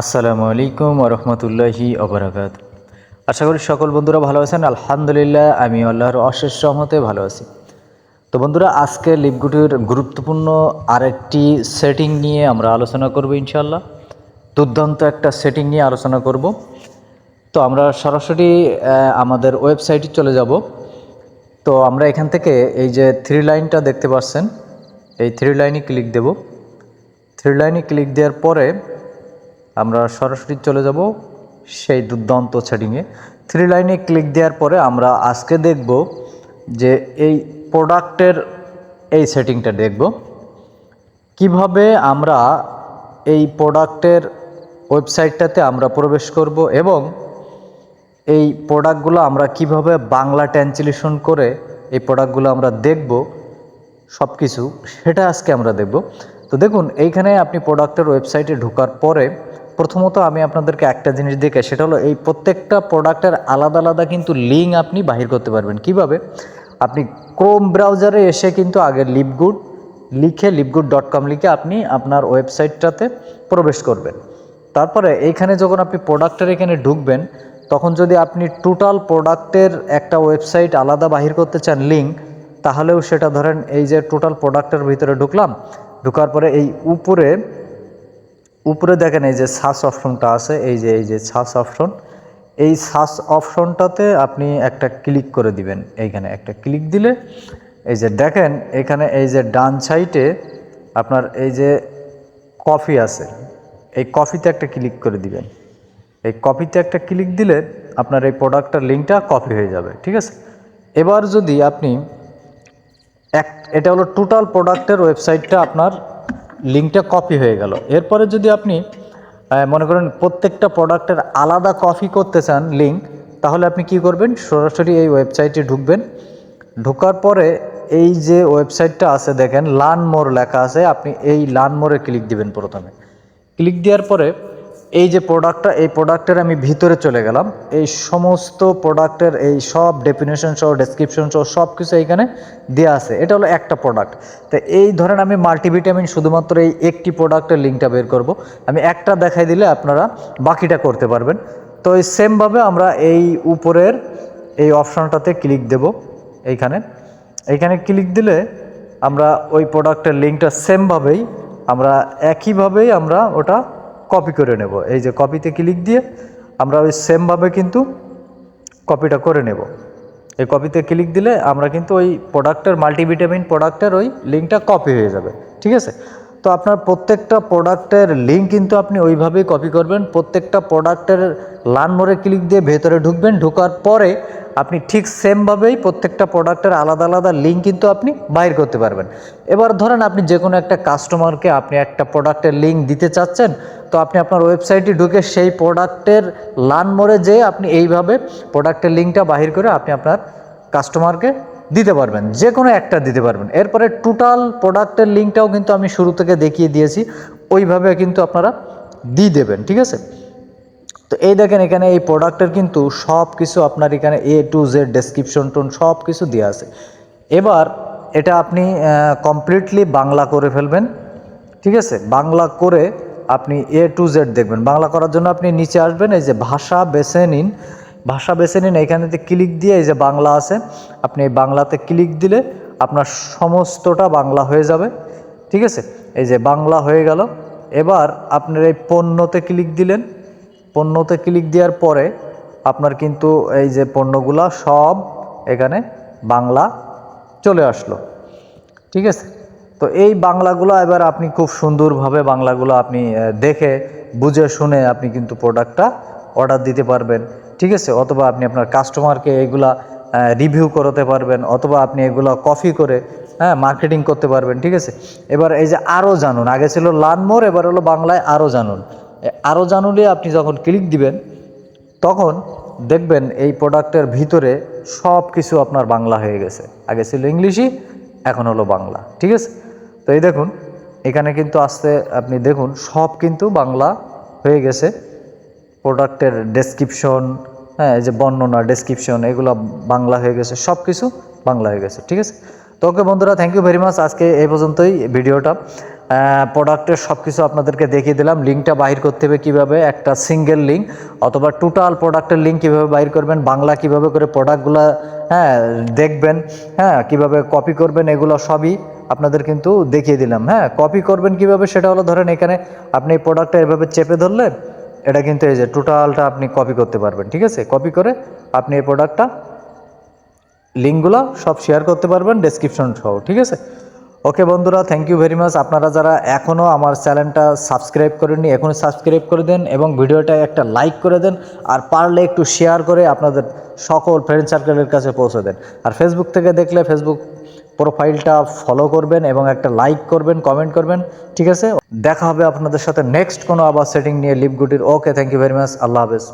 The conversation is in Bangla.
আসসালামু আলাইকুম রহমতুল্লাহি অবরাকাত আশা করি সকল বন্ধুরা ভালো আছেন। আলহামদুলিল্লাহ, আমি আল্লাহর অশেষ রহমতে ভালো আছি। তো বন্ধুরা, আজকে লিপগুটির গুরুত্বপূর্ণ আরেকটি সেটিং নিয়ে আমরা আলোচনা করব ইনশাল্লাহ দুর্দান্ত একটা সেটিং নিয়ে আলোচনা করব। তো আমরা সরাসরি আমাদের ওয়েবসাইটে চলে যাব। তো আমরা এখান থেকে এই যে থ্রি লাইনটা দেখতে পাচ্ছেন, এই থ্রি লাইনে ক্লিক দেব। থ্রি লাইনে ক্লিক দেওয়ার পরে আমরা সরাসরি চলে যাব সেই দুর্দান্ত সেটিংয়ে। থ্রি লাইনে ক্লিক দেওয়ার পরে আমরা আজকে দেখব যে এই প্রোডাক্টের এই সেটিংটা দেখব। কীভাবে আমরা এই প্রোডাক্টের ওয়েবসাইটটাতে আমরা প্রবেশ করব এবং এই প্রোডাক্টগুলো আমরা কীভাবে বাংলা ট্রান্সলেশন করে এই প্রোডাক্টগুলো আমরা দেখব সব কিছু সেটা আজকে আমরা দেখব। তো দেখুন, এইখানে আপনি প্রোডাক্টের ওয়েবসাইটে ঢোকার পরে প্রথমত আমি আপনাদেরকে একটা জিনিস দেখে সেটা হলো এই প্রত্যেকটা প্রোডাক্টের আলাদা আলাদা কিন্তু লিঙ্ক আপনি বাহির করতে পারবেন। কীভাবে? আপনি ক্রোম ব্রাউজারে এসে কিন্তু আগে লিপগুড লিখে লিপগুড ডট কম লিখে আপনি আপনার ওয়েবসাইটটাতে প্রবেশ করবেন। তারপরে এইখানে যখন আপনি প্রোডাক্টের এখানে ঢুকবেন, তখন যদি আপনি টোটাল প্রোডাক্টের একটা ওয়েবসাইট আলাদা বাহির করতে চান লিঙ্ক তাহলেও সেটা ধরেন এই যে টোটাল প্রোডাক্টের ভিতরে ঢুকলাম, ঢুকার পরে এই উপরে উপরে দেখেন এই যে সার্চ অপশনটা আছে, এই যে এই যে সার্চ অপশন, এই সার্চ অপশনটাতে আপনি একটা ক্লিক করে দিবেন এইখানে। একটা ক্লিক দিলে এই যে দেখেন, এখানে এই যে ডান সাইডে আপনার এই যে কফি আছে, এই কফিতে একটা ক্লিক করে দিবেন। এই কপিতে একটা ক্লিক দিলে আপনার এই প্রোডাক্টটার লিঙ্কটা কপি হয়ে যাবে, ঠিক আছে? এবার যদি আপনি এক, এটা হলো টোটাল প্রোডাক্টের ওয়েবসাইটটা আপনার লিঙ্কটা কপি হয়ে গেল। এরপরে যদি আপনি মনে করেন প্রত্যেকটা প্রোডাক্টের আলাদা কপি করতে চান লিঙ্ক তাহলে আপনি কি করবেন? সরাসরি এই ওয়েবসাইটে ঢুকবেন। ঢোকার পরে এই যে ওয়েবসাইটটা আছে, দেখেন লান মোর লেখা আছে, আপনি এই লান মোরে ক্লিক দিবেন প্রথমে। ক্লিক দেওয়ার পরে এই যে প্রোডাক্টটা এই প্রোডাক্টের আমি ভিতরে চলে গেলাম। এই সমস্ত প্রোডাক্টের এই সব ডেফিনেশন সহ ডেসক্রিপশন সহ সব কিছু এইখানে দেওয়া আছে। এটা হলো একটা প্রোডাক্ট তো এই ধরেন আমি মাল্টিভিটামিন শুধুমাত্র এই একটি প্রোডাক্টের লিঙ্কটা বের করব। আমি একটা দেখাই দিলে আপনারা বাকিটা করতে পারবেন। তো এই সেমভাবে আমরা এই উপরের এই অপশানটাতে ক্লিক দেব এইখানে। এইখানে ক্লিক দিলে আমরা ওই প্রোডাক্টের লিঙ্কটা সেমভাবেই আমরা একইভাবেই আমরা ওটা কপি করে নেব। এই যে কপিতে ক্লিক দিয়ে আমরা ওই সেমভাবে কিন্তু কপিটা করে নেব। এই কপিতে ক্লিক দিলে আমরা কিন্তু ওই প্রোডাক্টের মাল্টিভিটামিন প্রোডাক্টের ওই লিঙ্কটা কপি হয়ে যাবে। ঠিক আছে? তো আপনার প্রত্যেকটা প্রোডাক্টের লিঙ্ক কিন্তু আপনি ওইভাবেই কপি করবেন। প্রত্যেকটা প্রোডাক্টের লান মোড়ে ক্লিক দিয়ে ভেতরে ঢুকবেন। ঢোকার পরে আপনি ঠিক সেমভাবেই প্রত্যেকটা প্রোডাক্টের আলাদা আলাদা লিঙ্ক কিন্তু আপনি বাইর করতে পারবেন। এবার ধরেন আপনি যে কোনো একটা কাস্টমারকে আপনি একটা প্রোডাক্টের লিঙ্ক দিতে চাচ্ছেন, তো আপনি আপনার ওয়েবসাইটে ঢুকে সেই প্রোডাক্টের লান মোড়ে যেয়ে আপনি এইভাবে প্রোডাক্টের লিঙ্কটা বাহির করে আপনি আপনার কাস্টমারকে দিতে পারবেন, যে কোনো একটা দিতে পারবেন। এরপরে টোটাল প্রোডাক্টের লিঙ্কটাও কিন্তু আমি শুরু থেকে দেখিয়ে দিয়েছি, ওইভাবে কিন্তু আপনারা দিয়ে দেবেন, ঠিক আছে? তো এই দেখেন এখানে এই প্রোডাক্টের কিন্তু সব কিছু আপনার এখানে A to Z description tone সব কিছু দেওয়া আছে। এবার এটা আপনি কমপ্লিটলি বাংলা করে ফেলবেন, ঠিক আছে? বাংলা করে আপনি এ টু জেড দেখবেন। বাংলা করার জন্য আপনি নিচে আসবেন, এই যে ভাষা বেছে নিন ভাষা বেছে নিন এখানেতে ক্লিক দিয়ে এই যে বাংলা আছে, আপনি এই বাংলাতে ক্লিক দিলে আপনার সমস্তটা বাংলা হয়ে যাবে, ঠিক আছে? এই যে বাংলা হয়ে গেল, এবার আপনার এই পণ্যতে ক্লিক দিলেন, পণ্যতে ক্লিক দেওয়ার পরে আপনার কিন্তু এই যে পণ্যগুলা সব এখানে বাংলা চলে আসলো, ঠিক আছে? তো এই বাংলাগুলো এবার আপনি খুব সুন্দরভাবে বাংলাগুলো আপনি দেখে, বুঝে শুনে আপনি কিন্তু প্রোডাক্টটা অর্ডার দিতে পারবেন। ঠিক আছে? অথবা আপনি আপনার কাস্টমারকে এগুলা রিভিউ করাতে পারবেন, অথবা আপনি এগুলো কপি করে হ্যাঁ মার্কেটিং করতে পারবেন, ঠিক আছে? এবার এই যে আরও জানুন, আগে ছিল লার্ন মোর এবার হলো বাংলায় আরও জানুন। আরও জানুলে আপনি যখন ক্লিক দিবেন, তখন দেখবেন এই প্রোডাক্টের ভিতরে সব কিছু আপনার বাংলা হয়ে গেছে। আগে ছিল ইংলিশই, এখন হলো বাংলা, ঠিক আছে? তো এই দেখুন, এখানে কিন্তু আসতে আপনি দেখুন, সব কিন্তু বাংলা হয়ে গেছে। প্রোডাক্টের ডেসক্রিপশন হ্যাঁ যে বর্ণনা ডেসক্রিপশন এগুলো বাংলা হয়ে গেছে সব কিছু বাংলা হয়ে গেছে, ঠিক আছে? তো ওকে বন্ধুরা থ্যাংক ইউ ভেরি মাচ আজকে এই পর্যন্তই ভিডিওটা। প্রোডাক্টের সব কিছু আপনাদেরকে দেখিয়ে দিলাম লিঙ্কটা বাহির করতে হবে কীভাবে, একটা সিঙ্গেল লিঙ্ক অথবা টোটাল প্রোডাক্টের লিঙ্ক কীভাবে বাহির করবেন, বাংলা কীভাবে করে প্রোডাক্টগুলো হ্যাঁ দেখবেন হ্যাঁ কীভাবে কপি করবেন, এগুলো সবই আপনাদের কিন্তু দেখিয়ে দিলাম হ্যাঁ কপি করবেন কীভাবে, সেটা হলো ধরেন এখানে আপনি প্রোডাক্টটা এভাবে চেপে ধরলেন এটা কিন্তু এই যে টোটালটা আপনি কপি করতে পারবেন, ঠিক আছে? কপি করে আপনি এই প্রোডাক্টটা লিঙ্কগুলো সব শেয়ার করতে পারবেন ডেসক্রিপশন সহ, ঠিক আছে? ওকে বন্ধুরা থ্যাংক ইউ ভেরি মাচ আপনারা যারা এখনও আমার চ্যানেলটা সাবস্ক্রাইব করেননি, এখনই সাবস্ক্রাইব করে দেন এবং ভিডিওটা একটা লাইক করে দেন, আর পারলে একটু শেয়ার করে আপনাদের সকল ফ্রেন্ড সার্কেলের কাছে পৌঁছে দেন। আর ফেসবুক থেকে দেখলে ফেসবুক প্রোফাইলটা ফলো করবেন এবং একটা লাইক করবেন কমেন্ট করবেন, ঠিক আছে? দেখা হবে আপনাদের সাথে নেক্সট কোনো আবার সেটিং নিয়ে। লিভ গুটির okay thank you very much আল্লাহ হাফেজ।